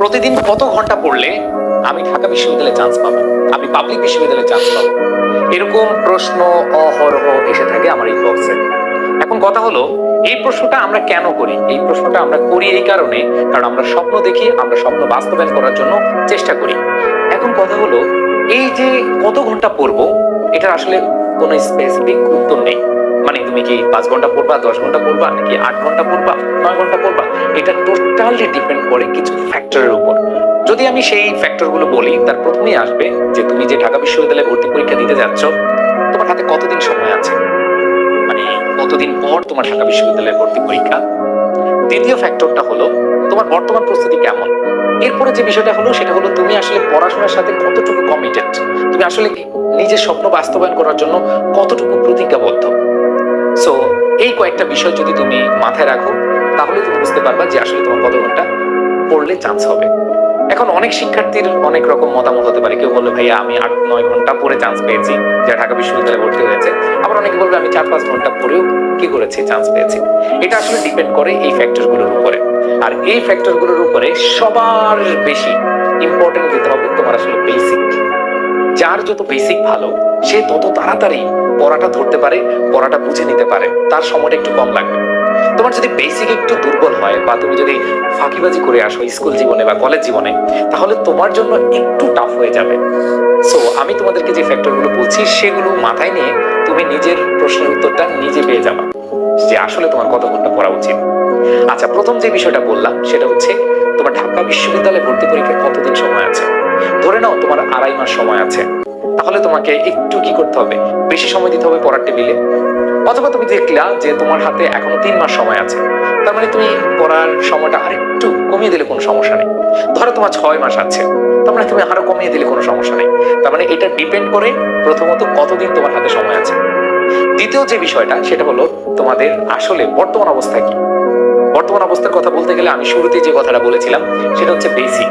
প্রতিদিন কত ঘণ্টা পড়লে আমি ঢাকা বিশ্ববিদ্যালয়ে চান্স পাবো? আমি পাবলিক বিশ্ববিদ্যালয়ে চান্স পাবো? এরকম প্রশ্ন, অহরহ এসে থাকে আমার এই ইনবক্সে এখন কথা হলো, এই প্রশ্নটা আমরা কেন করি? এই প্রশ্নটা আমরা করি এই কারণে, কারণ আমরা স্বপ্ন দেখি, আমরা স্বপ্ন বাস্তবায়ন করার জন্য চেষ্টা করি। এখন কথা হলো, এই যে কত ঘণ্টা পড়ব এটা আসলে কোনো স্পেসিফিক উত্তর নেই। তুমি কি পাঁচ ঘণ্টা পড়বা, দশ ঘণ্টা পড়বা, নাকি আট ঘণ্টা পড়বা, নয় ঘণ্টা পড়বা? এটা টোটালি ডিপেন্ড করে কিছু ফ্যাক্টরের উপর। যদি আমি সেই ফ্যাক্টরগুলো বলি, তার প্রথমেই আসবে যে তুমি যে ঢাকা বিশ্ববিদ্যালয়ে ভর্তি পরীক্ষা দিতে যাচ্ছ, তোমার হাতে কতদিন সময় আছে? মানে কতদিন পর তোমার ঢাকা বিশ্ববিদ্যালয়ে ভর্তি পরীক্ষা? দ্বিতীয় ফ্যাক্টরটা হলো, তোমার বর্তমান প্রস্তুতি কেমন? এরপরে যে বিষয়টা হলো, সেটা হলো তুমি আসলে পড়াশোনার সাথে কতটুকু কমিটেড তুমি আসলে নিজের স্বপ্ন বাস্তবায়ন করার জন্য কতটুকু প্রতিজ্ঞাবদ্ধ? সো এই কয়েকটা বিষয় যদি তুমি মাথায় রাখো, তাহলে তুমি বুঝতে পারবা যে আসলে তোমার কত ঘণ্টা পড়লে চান্স হবে। এখন অনেক শিক্ষার্থীর অনেক রকম মতামত হতে পারে। কেউ বলবে ভাইয়া, আমি আট, নয় ঘণ্টা পরে চান্স পেয়েছি, যা ঢাকা বিশ্ববিদ্যালয়ে ভর্তি হয়েছে। আবার অনেকে বলবে, আমি চার, পাঁচ ঘণ্টা পরেও কি করেছি? চান্স পেয়েছি। এটা আসলে ডিপেন্ড করে এই ফ্যাক্টরগুলোর উপরে। আর এই ফ্যাক্টরগুলোর উপরে সবার বেশি ইম্পর্টেন্ট দিতে হবে তোমার আসলে যার যত বেসিক ভালো, সে তত তাড়াতাড়ি পড়াটা ধরতে পারে, পড়াটা বুঝে নিতে পারে। তার সময়টা একটু কম লাগবে। তোমার যদি বেসিক একটু দুর্বল হয় বা তুমি যদি ফাঁকিবাজি করে আসো স্কুল জীবনে বা কলেজ জীবনে, তাহলে তোমার জন্য একটু টাফ হয়ে যাবে। সো আমি তোমাদেরকে যে ফ্যাক্টরগুলো বলছি, সেগুলো মাথায় নিয়ে তুমি নিজের প্রশ্নের উত্তরটা নিজে পেয়ে যাবে। যে আসলে তোমার কত ঘণ্টা পড়া উচিত। আচ্ছা প্রথম যে বিষয়টা বললাম, সেটা হচ্ছে তোমার ঢাকা বিশ্ববিদ্যালয়ে ভর্তি পরীক্ষার কতদিন সময় আছে? ধরে নাও তোমার আড়াই মাস সময় আছে। তাহলে তোমাকে একটু কি করতে হবে? বেশি সময় দিতে হবে পড়ার টেবিলে। অথবা তুমি দেখলা যে তোমার হাতে এখনও তিন মাস সময় আছে। তার মানে তুমি পড়ার সময়টা আরেকটু কমিয়ে দিলে কোনো সমস্যা নেই। ধরো তোমার ছয় মাস আছে। তার মানে তুমি আরও কমিয়ে দিলে কোনো সমস্যা নেই। তার মানে এটা ডিপেন্ড করে প্রথমত কতদিন তোমার হাতে সময় আছে। দ্বিতীয় যে বিষয়টা, সেটা হলো তোমাদের আসলে বর্তমান অবস্থা কি? বর্তমান অবস্থার কথা বলতে গেলে আমি শুরুতে যে কথাটা বলেছিলাম, সেটা হচ্ছে বেসিক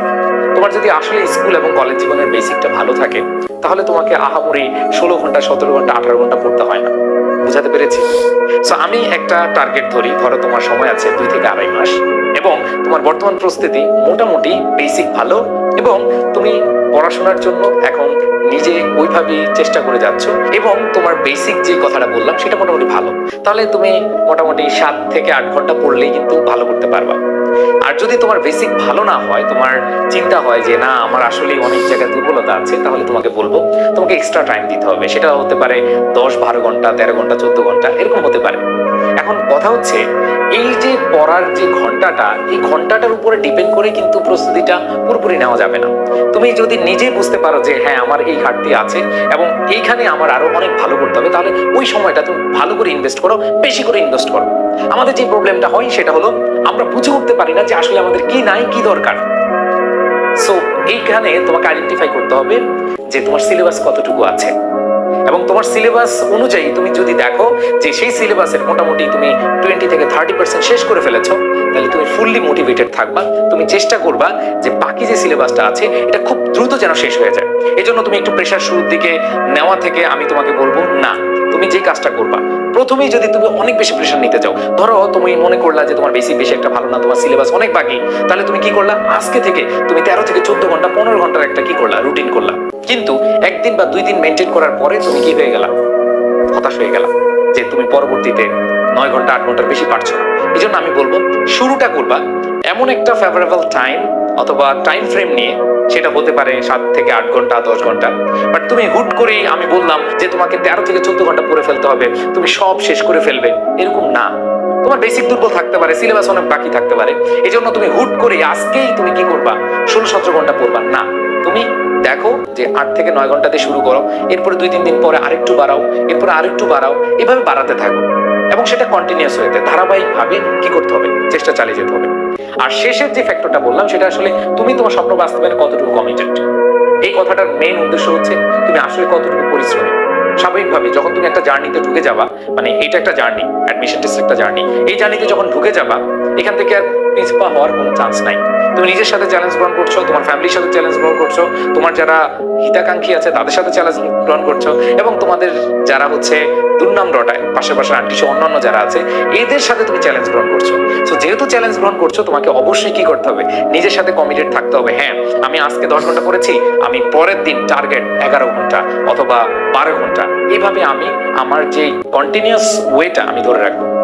তোমার যদি আসলে স্কুল এবং কলেজ জীবনের বেসিকটা ভালো থাকে, তাহলে তোমাকে আহামরি ষোলো ঘণ্টা, সতেরো ঘণ্টা, আঠারো ঘণ্টা পড়তে হয় না। বুঝাতে পেরেছি? সো আমি একটা টার্গেট ধরি, ধরো তোমার সময় আছে দুই থেকে আড়াই মাস, এবং তোমার বর্তমান প্রস্তুতি মোটামুটি বেসিক ভালো, এবং তুমি পড়াশোনার জন্য এখন নিজে ওইভাবেই চেষ্টা করে যাচ্ছ, এবং তোমার বেসিক যে কথাটা বললাম, সেটা মোটামুটি ভালো। তাহলে তুমি মোটামুটি সাত থেকে আট ঘণ্টা পড়লেই কিন্তু ভালো করতে পারবা। আর যদি তোমার বেসিক ভালো না হয়, তোমার চিন্তা হয় যে, না, আমার আসলে অনেক জায়গায় দুর্বলতা আছে, তাহলে তোমাকে বলব, তোমাকে এক্সট্রা টাইম দিতে হবে। সেটা হতে পারে দশ, বারো ঘণ্টা, তেরো ঘণ্টা, চোদ্দ ঘণ্টা, এরকম হতে পারে। এখন কথা হচ্ছে এই যে পড়ার যে ঘন্টাটা, এই ঘন্টাটার উপরে ডিপেন্ড করে কিন্তু প্রস্তুতিটা পুরোপুরি নেওয়া যাবে না। তুমি যদি নিজেই বুঝতে পারো যে হ্যাঁ আমার এই ঘাটতি আছে এবং এইখানে আমার আরও অনেক ভালো করতে হবে, তাহলে ওই সময়টা তুমি ভালো করে ইনভেস্ট করো, বেশি করে ইনভেস্ট করো। আমাদের যে প্রবলেমটা হয় সেটা হলো, আমরা বুঝে উঠতে পারি না যে আসলে আমাদের কি নাই, কি দরকার। সো এইখানে তোমাকে আইডেন্টিফাই করতে হবে যে তোমার সিলেবাস কতটুকু আছে। এবং তোমার সিলেবাস অনুযায়ী তুমি যদি দেখো যে সেই সিলেবাসের মোটামুটি তুমি টোয়েন্টি থেকে থার্টি পার্সেন্ট শেষ করে ফেলেছো, তাহলে তুমি ফুললি মোটিভেটেড থাকবা। তুমি চেষ্টা করবা যে বাকি যে সিলেবাসটা আছে, এটা খুব দ্রুত যেন শেষ হয়ে যায়। এই জন্য তুমি একটু প্রেশার শুরুর দিকে নেওয়া থেকে আমি তোমাকে বলব, না। তুমি যে কাজটা করবা, প্রথমেই যদি তুমি অনেক বেশি প্রেশার নিতে চাও, ধরো তুমি মনে করলা যে তোমার বেশি বেশি একটা ভালো না, তোমার সিলেবাস অনেক বাকি, তাহলে তুমি কি করলা? আজকে থেকে তুমি তেরো থেকে চোদ্দ ঘণ্টা, পনেরো ঘণ্টার একটা কি করলা? রুটিন করলা। কিন্তু একদিন বা দুই দিন মেনটেন করার পরে তুমি কি হয়ে গেলা? হতাশ হয়ে গেলা যে তুমি পরবর্তীতে নয় ঘণ্টা, আট ঘণ্টার বেশি পারছ না। এই জন্য আমি বলব, শুরুটা করবা এমন একটা ফেভারেবল টাইম অথবা টাইম ফ্রেম নিয়ে। সেটা হতে পারে সাত থেকে আট ঘণ্টা, দশ ঘণ্টা। বাট তুমি হুট করেই আমি বললাম যে তোমাকে তেরো থেকে চোদ্দ ঘণ্টা পড়ে ফেলতে হবে। তুমি সব শেষ করে ফেলবে। এরকম না। তোমার বেসিক দুর্বল থাকতে পারে সিলেবাস অনেক বাকি থাকতে পারে। এই জন্য তুমি হুট করে আজকেই তুমি কি করবা? ষোলো, সতেরো ঘণ্টা পড়বা। না, তুমি দেখো যে আট থেকে নয় ঘন্টাতে শুরু করো, এরপরে দুই তিন দিন পরে আরেকটু বাড়াও, এরপরে আরেকটু বাড়াও, এভাবে বাড়াতে থাকো। এবং সেটা কন্টিনিউস হইতে ধারাবাহিকভাবে কি করতে হবে? চেষ্টা চালিয়ে যেতে হবে। আর শেষের যে ফ্যাক্টরটা বললাম, সেটা আসলে তুমি তোমার স্বপ্ন বাস্তবায়নে কতটুকু কমিটেড এই কথাটার মেইন উদ্দেশ্য হচ্ছে তুমি আসলে কতটুকু পরিশ্রমী। স্বাভাবিকভাবে যখন তুমি একটা জার্নিতে ঢুকে যাবা মানে এটা একটা জার্নি অ্যাডমিশন টেস্ট একটা জার্নি এই জার্নিতে যখন ঢুকে যাবা, এখান থেকে আর পিছপা হওয়ার কোনো চান্স নাই। তুমি নিজের সাথে চ্যালেঞ্জ গ্রহণ করছ, তোমার ফ্যামিলির সাথে চ্যালেঞ্জ গ্রহণ করছ, তোমার যারা হিতাকাঙ্ক্ষী আছে, তাদের সাথে চ্যালেঞ্জ গ্রহণ করছ এবং তোমাদের যারা হচ্ছে দুর্নাম রটায় পাশে পাশে আন্টি অন্যান্য যারা আছে, এদের সাথে তুমি চ্যালেঞ্জ গ্রহণ করছ। তো যেহেতু চ্যালেঞ্জ গ্রহণ করছ, তোমাকে অবশ্যই কি করতে হবে? নিজের সাথে কমিটেড থাকতে হবে। হ্যাঁ আমি আজকে দশ ঘণ্টা করেছি, আমি পরের দিন টার্গেট এগারো ঘণ্টা অথবা বারো ঘণ্টা। এইভাবে আমি আমার যে কন্টিনিউয়াস ওয়েটা আমি ধরে রাখব।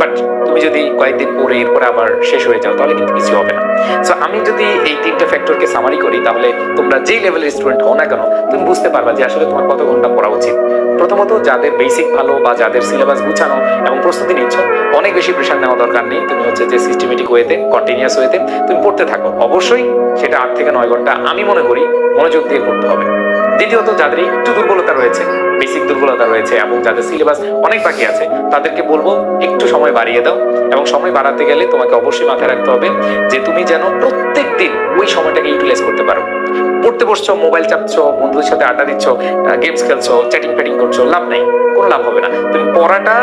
বাট তুমি যদি কয়েকদিন পরে, এরপরে আবার শেষ হয়ে যাও, তাহলে কিন্তু কিছু হবে না। সো আমি যদি এই তিনটা ফ্যাক্টরকে সামারি করি, তাহলে তোমরা যেই লেভেলের স্টুডেন্ট হও না কেন, তুমি বুঝতে পারবা যে আসলে তোমার কত ঘণ্টা পড়া উচিত। প্রথমত, যাদের বেসিক ভালো বা যাদের সিলেবাস গুছানো এবং প্রস্তুতি নিচ্ছ, অনেক বেশি প্রেশার নেওয়া দরকার নেই। তুমি হচ্ছে যে সিস্টেমেটিক ওয়েতে কন্টিনিউয়াস ওয়েতে তুমি পড়তে থাকো। অবশ্যই সেটা আট থেকে নয় ঘণ্টা আমি মনে করি মনোযোগ দিয়ে পড়তে হবে। দ্বিতীয়ত যাদের একটু দুর্বলতা রয়েছে বেসিক দুর্বলতা রয়েছে এবং যাদের সিলেবাস অনেক বাকি আছে, তাদেরকে বলব একটু সময় বাড়িয়ে দাও এবং সময় বাড়াতে গেলে তোমাকে অবশ্যই মাথায় রাখতে হবে যে তুমি যেন প্রত্যেক দিন ওই সময়টাকে ইউটিলাইজ করতে পারো। পড়তে বসছো মোবাইল চাপছো, বন্ধুদের সাথে আড্ডা দিচ্ছ গেমস খেলছো চ্যাটিং প্যাটিং করছ, লাভ নেই, কোনো লাভ হবে না। তুমি পড়াটা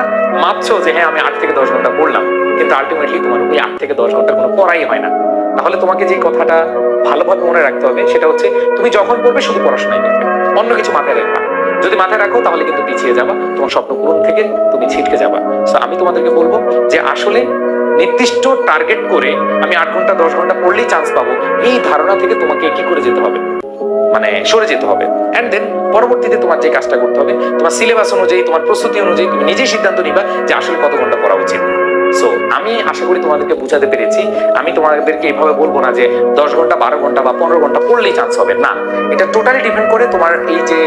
মাপছো যে হ্যাঁ আমি আট থেকে দশ ঘণ্টা পড়লাম, কিন্তু আলটিমেটলি তোমার ওই আট থেকে দশ ঘণ্টা কোনো পড়াই হয় না। তাহলে তোমাকে যে কথাটা ভালোভাবে মনে রাখতে হবে সেটা হচ্ছে, তুমি যখন পড়বে শুধু পড়াশোনাই করবে অন্য কিছু মাথায় রাখবা যদি মাথায় রাখো, তাহলে কিন্তু পিছিয়ে যাবা। তোমার স্বপ্ন পূরণ থেকে তুমি ছিটকে যাবা। তো আমি তোমাদেরকে বলব যে আসলে নির্দিষ্ট টার্গেট করে আমি আট ঘণ্টা, দশ ঘণ্টা পড়লেই চান্স পাবো। এই ধারণা থেকে তোমাকে কি করে যেতে হবে? মানে সরে যেতে হবে। অ্যান্ড দেন পরবর্তীতে তোমার যে কাজটা করতে হবে, তোমার সিলেবাস অনুযায়ী, তোমার প্রস্তুতি অনুযায়ী তুমি নিজেই সিদ্ধান্ত নিবা যে আসলে কত ঘণ্টা পড়া উচিত। সো আমি আশা করি তোমাদেরকে বুঝাতে পেরেছি। আমি তোমাদেরকে এইভাবে বলব না যে দশ ঘণ্টা, বারো ঘণ্টা বা পনেরো ঘণ্টা পড়লেই চান্স হবে। না, এটা টোটালি ডিপেন্ড করে তোমার এই যে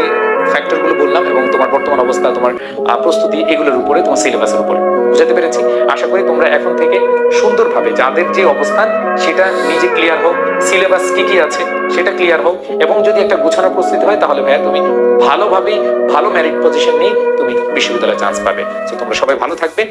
ফ্যাক্টরগুলো বললাম এবং তোমার বর্তমান অবস্থা, তোমার প্রস্তুতি এগুলোর উপরে, তোমার সিলেবাসের উপরে। বুঝাতে পেরেছি? আশা করি তোমরা এখন থেকে সুন্দরভাবে যাদের যে অবস্থান, সেটা নিজে ক্লিয়ার হোক। সিলেবাস কি কি আছে, সেটা ক্লিয়ার হোক। এবং যদি একটা গুছানো প্রস্তুতি হয়, তাহলে ভাইয়া তুমি ভালোভাবেই ভালো মেরিট পজিশন নিয়ে তুমি বিশ্ববিদ্যালয়ে চান্স পাবে। তো তোমরা সবাই ভালো থাকবে।